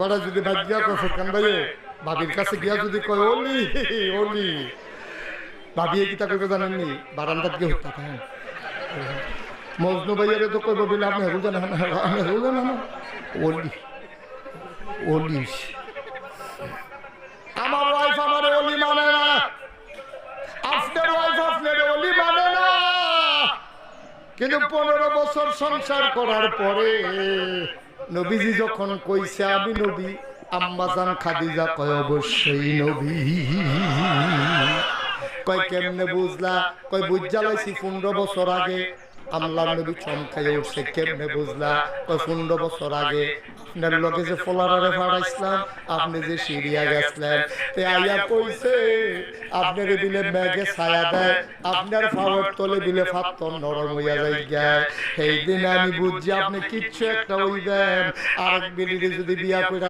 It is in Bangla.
ওরা যদি ফোরকান ভাইয়ে ভাবির কাছে গিয়া যদি কয় ওলি ওলি ভাবি কি তা কইবে জানেননি? বারান্দাত গিয়ে হত্যা খায় মজনু ভাইয়ারে তো কইব বলে আপনি হেরু জানেন না আমি হেরু জানেন ওলি ওলি আমার ওয়াইফ আমার মানে না। আপনার ওয়াইফ আপনার ওলি মানে না। কিন্তু পনেরো বছর সংসার করার পরে নবীজি যখন কইছে, আমি নবী আম্মাজান খাদিজা কয়, অবশ্যই নবী। কয়, কেমনে বুঝলা? কয়, বুঝা পনেরো বছর আগে। আমলার নবী চমকাই উঠছে, কেমনে বুঝলা? পনেরো বছর আগে আপনার যে ফলারে ফাড়াইছিলাম, আপনি যে সিরিয়া গেছিলেন। তে আইয়া কইছে, আপনার দিলে মেঘে ছায়া দেয়, আপনার ফাওয়ার তলে দিলে ফাত্তর নরম হইয়া যাই যায় সেই দিন আমি বুঝছি আপনি কিচ্ছু একটা হইবেন। আর এক বিলিরে যদি বিয়া করে